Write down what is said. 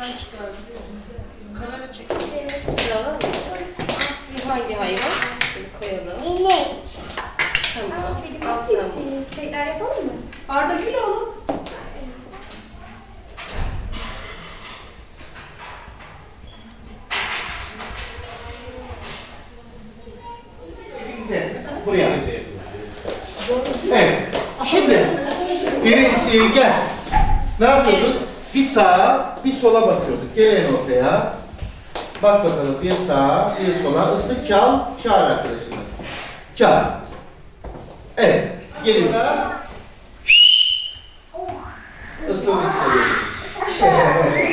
Ben çıkardım. Kamera çekiyor. Sıralar mısın? Hangi hayvan? Şöyle koyalım. İnek. Tamam. Al sen bunu. Tekrar yapalım mı? Arda gül oğlum. Buraya. Evet. Şimdi birincisi gel. Ne yapıyorduk? Bir sağa, bir sola bakıyorduk. Gelen ortaya. Bak bakalım bir sağa, bir sola. Islık çal, çağır arkadaşını. Çağır. Evet. Gelin. Islığı biz çalıyoruz.